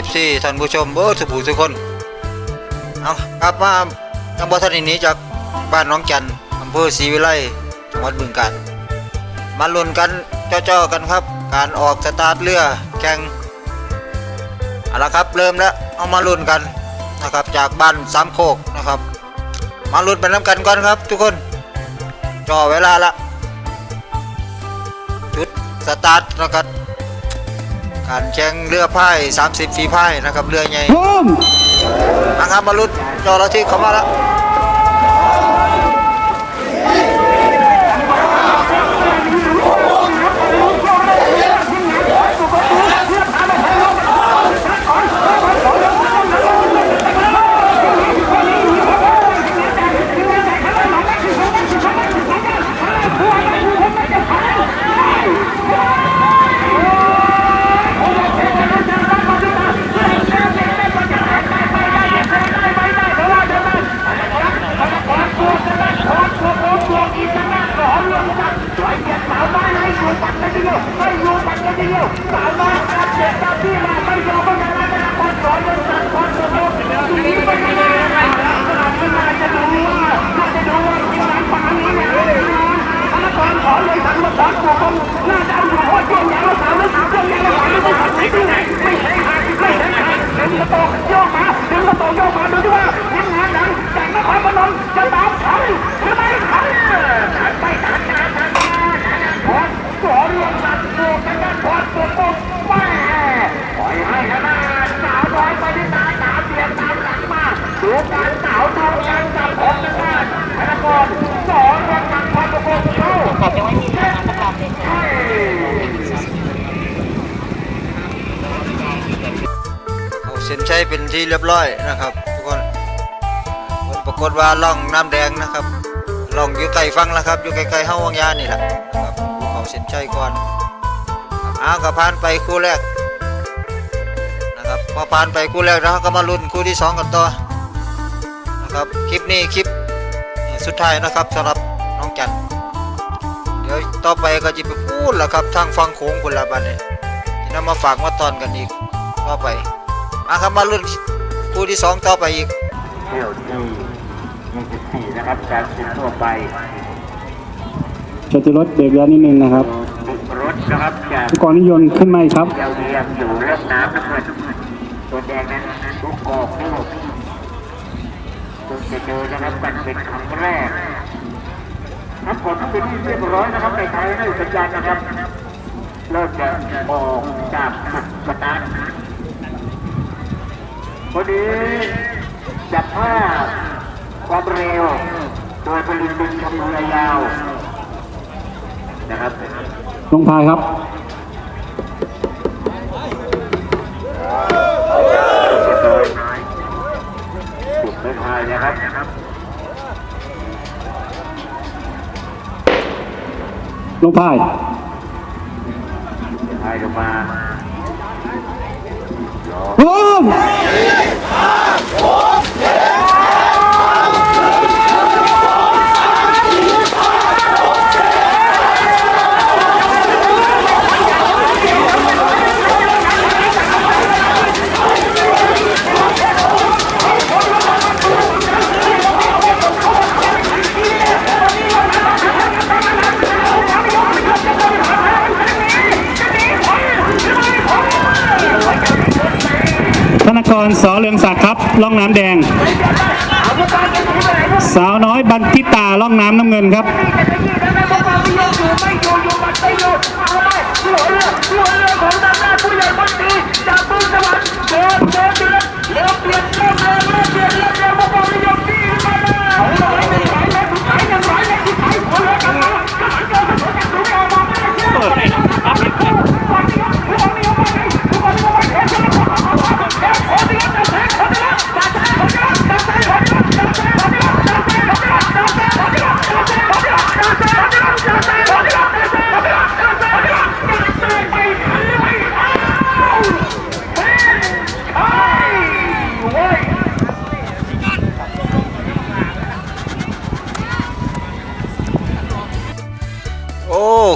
ครับเอฟซีท่านผู้ชมเบอร์ทุกผู้ทุกคน เอาครับมาจังหวัท่านนี้จากบ้านน้องจันอำเภอศรีวิไลจังหวัดบึงกาฬมาลุ้นกันเจ้าๆกันครับ การออกสตาร์ทเรือแข่งเอาละครับเริ่มแล้วเอามาลุ้นกันนะครับจากบ้านสามโคกนะครับ มาลุ้นไปน้ำกันก่อนครับ ทุกคนจ่อเวลาละจุดสตาร์ทนะครับ การแข่งเรือพาย30ฝีพายนะครับเรือใหญ่พร้อมนะครับมาลุ้นจอระที่เข้ามาแล้ว ที่เรียบร้อยนะครับทุกคนผลปรากฏว่าล่องน้ำแดงนะครับล่องอยู่ไกลฟังแล้วครับอยู่ไกลๆเฮาวังยานี่แหละนะครับเอาเส้นชัยก่อนเอากับผ่านไปคู่แรกนะครับพอผ่านไปคู่แรกแล้วก็มาลุ้นคู่ที่สองกันต่อนะครับคลิปนี้คลิปสุดท้ายนะครับสำหรับน้องจันเดี๋ยวต่อไปก็จะไปพูดแล้วครับทางฟังโขงคนละบันเนี้จะนำมาฝากมาตอนกันอีกต่อไป มาครับมาลุ้นคู่ที่สองต่อไปอีกเที่ยวที่24นะครับการสินทั่วไปชติรถเบรกเรือนิดนึงนะครับบุกรถนะครับจากผู้กองนิยนต์ขึ้นไหมาอีกครับยาวเรียงอยู่เรื่องน้ำน้ำเงินตัวแดงนั้นลูกกอกลูกคุณจะเจอนะครับกันเป็นครั้งแรกครับผลเป็นที่เรียบร้อยนะครับในไทยให้สัญญาณนะครับเริ่มจะออกจากจุดสตาร์ท พอดีจับภาพความเร็ว โดยผลิตเป็นคำนวณยาว นะครับลงพายครับจุดไม่ทายนะครับ ลงพายทายลงมาพร้อ Ah! รสอเรืองศักดิ์ครับล่องน้ำแดง สาวน้อยบันทิตาล่องน้ำน้ำเงินครับโอ้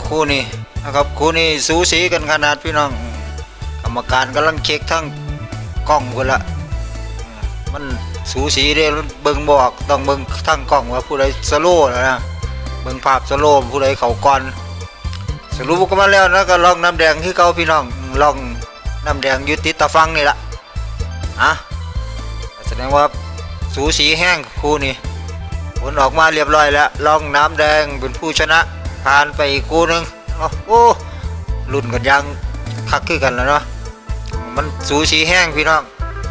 คู่นี้นะครับคู่นี้สูสีกันขนาดพี่น้อง กรรมการกำลังเช็คทั้งกล้องพุ่นละมันสูสีเด้เบิ่งบอกต้องเบิ่งทางกล้องว่าผู้ใดสโลว์นะนะเบิ่งภาพสโลว์ผู้ใดเขาก่อนสรุปก็มาแล้วนะก็ลองน้ำแดงที่เก่าพี่น้องลองน้ำแดงยุติตะฟังนี่ละอะแสดงว่าสูสีแห้งคู่นี้ผลออกมาเรียบร้อยแล้วลองน้ำแดงเป็นผู้ชนะ ผ่านไปอีกคู่หนึงโอ้โหรุ่นกันยังคักคือกันแล้วเนาะมันสูสีแห้งพี่น้อง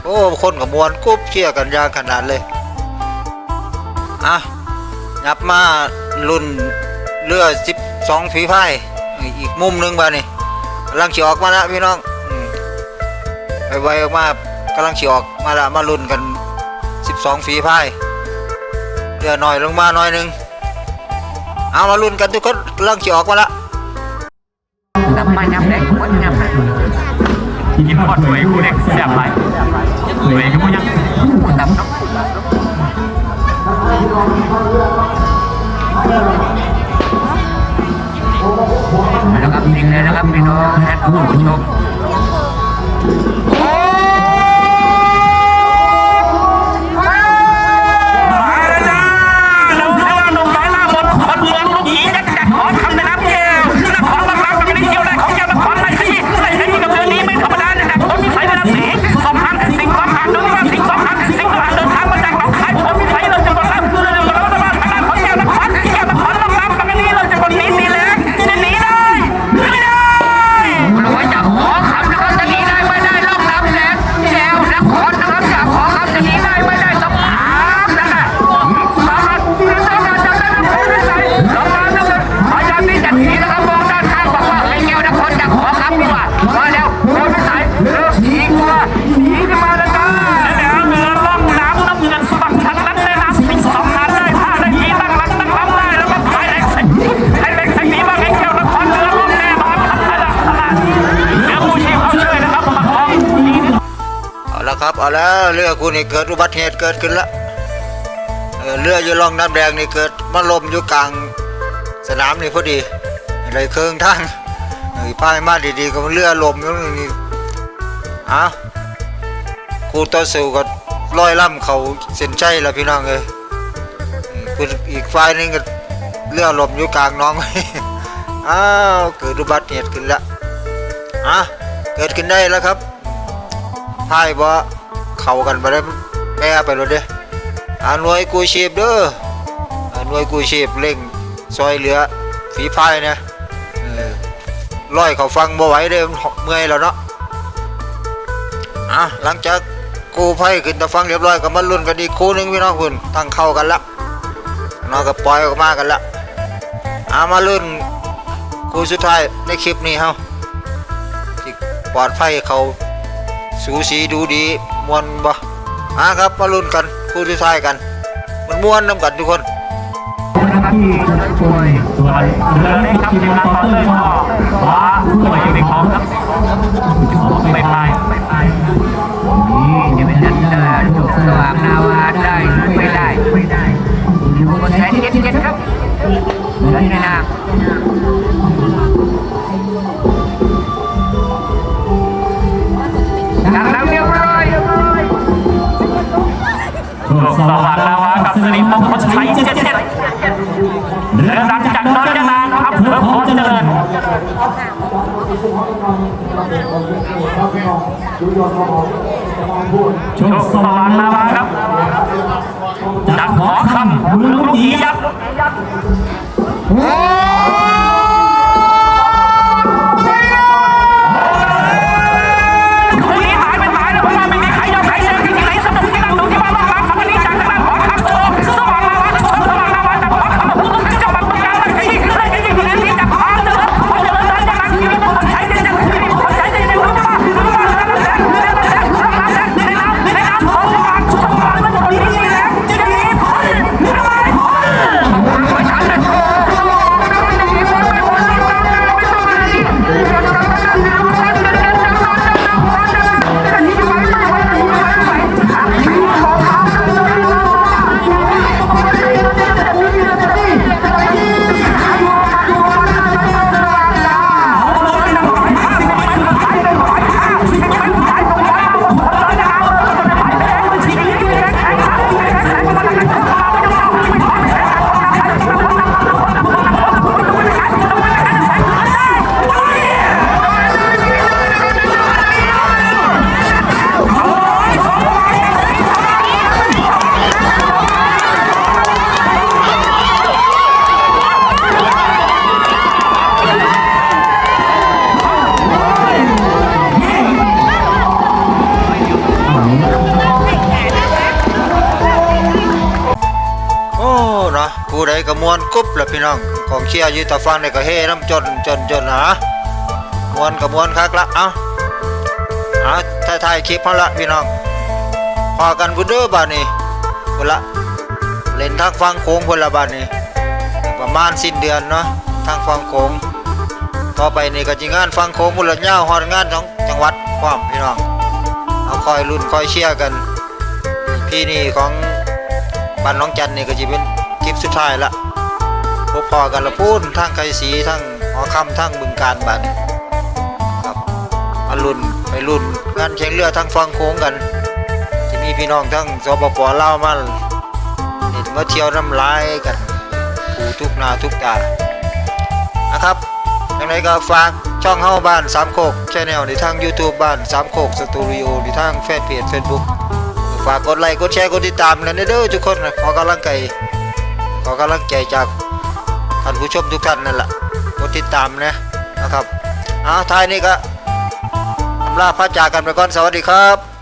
โอ้คนกับมวลกุ๊บเชี่ยกันยางขนาดเลยอะยับมารุ่นเรือสิบสองฝีพายอีกมุมหนึงบ้านี่กำลังฉีออกมาแล้วพี่น้องอืมไวออกมากำลังฉีออกมาละมารุ่นกันสิบสองฝีพายเรือหน่อยลงมาหน่อยหนึง เอามารุ่นกันทุกคนกำลังฉีออกมาละน้ำมันน้ำแดงหมดน้ำกินทอดหวยคู่เด็กแซ่บไปหวยก็บ่ยังน้ำน้ำแล้วครับจริงเลยนะครับพี่น้องท่านผู้ชม ครับเอาแล้วเรือกูนี่เกิดอุบัติเหตุเกิดขึ้นละเออเรืออยู่ล่องน้ำแดงนี่เกิดมาลมอยู่กลางสนามนี่พอดีอะไรเครื่องทั้งเออพายมาดีๆก็เรือลมอยู่นี่อ้ากูต่อสู้ก็ลอยล่ำเขาเส้นใจล้วพี่น้องเอ้ยออคืออีกฝ่ายนึงก็เรือลมอยู่กลางน้องอ้าวเกิดอุบัติเหตุขึ้นละอะเกิดขึ้นได้แล้วครับ พายบ่เข้ากันบ่ได้แม่ไปรถเด้อาหน่วยกู้ชีพเด้ออาหน่วยกู้ชีพเร่งซอยเหลือฝีพายนะร้อยเขาฟังบ่ไหวเด้เมื่อยแล้วเนาะอะหลังจากกู้ภัยขึ้นตะฟังเรียบร้อยก็มาลุ้นกันอีกคู่หนึงพี่น้องคุณตั้งเข้ากันละน้องก็ปล่อยออกมากันละอะมาลุ้นคู่สุดท้ายในคลิปนี้เฮาที่ปลอดภัยเขา สูสีดูดีมวนบ่อะครับมาลุ้นกันคู่ที่ท้ายกัน มันมวนน้ำกันทุกคนส่วนเรือเล็กครับทีมงานต่อเตอร์ก็ขวาถ้วยอยู่ในของครับไม่พลาดนี่จะเป็นนันเตอร์ถูกสว่างนาวาได้ไม่ได้อยู่บนแสนเจ็ดเจ็ดครับเหลือในนา สว่างนาวากับสิริมงคลชัยเจ็ดเจ็ดเรือดังจากดอนยะนางอำเภอโพเจริญโชคสว่างนาวาครับจากหอคำเมืองลูกหยียัก วนกุ๊บละพี่น้องกองเชียร์ยืนตาฟังได้ก็เฮ้น้ำจนจนจนหามวนกับมวนคักละเอ้าเอาถ่ายคลิปเขาละพี่น้องพอกันบุเด้อบานี้พุ่นละเล่นทางฟังโค้งพุ่นละบานี้ประมาณสิ้นเดือนเนาะทางฟังโค้งต่อไปนี่ก็จิงานฟังโค้งพุ่นละยาวฮอดงานของจังหวัดพร้อมพี่น้องเอาคอยลุ้นคอยเชียร์กันพี่นี่ของบ้านน้องจันนี่ก็จะเป็นคลิปสุดท้ายละ พอกันละพูนทั้งไกรสีทั้งหอคำทั้งบึงการบัดครับมาลุ่นไปลุ่นงานแข่งเรือทั้งฟังโค้งกัน ที่มีพี่น้องทั้งสปปลาวมาเห็นมาเที่ยวน้ำลายกันผูทุกนาทุกตานะครับยังไงก็ฝากช่องเฮาบ้านสามโคกแชนแนลในทาง YouTube บ้านสามโคกสตูดิโอในทางแฟนเพจ Facebook ฝากกดไลค์กดแชร์กดติดตามกันเด้อทุกคนนะขอกำลังใจขอกำลังใจจาก ท่านผู้ชมทุกท่านนั่นแหละกดติดตามนะนะครับเอาท้ายนี้ก็อำลาพระจากกันไปก่อนสวัสดีครับ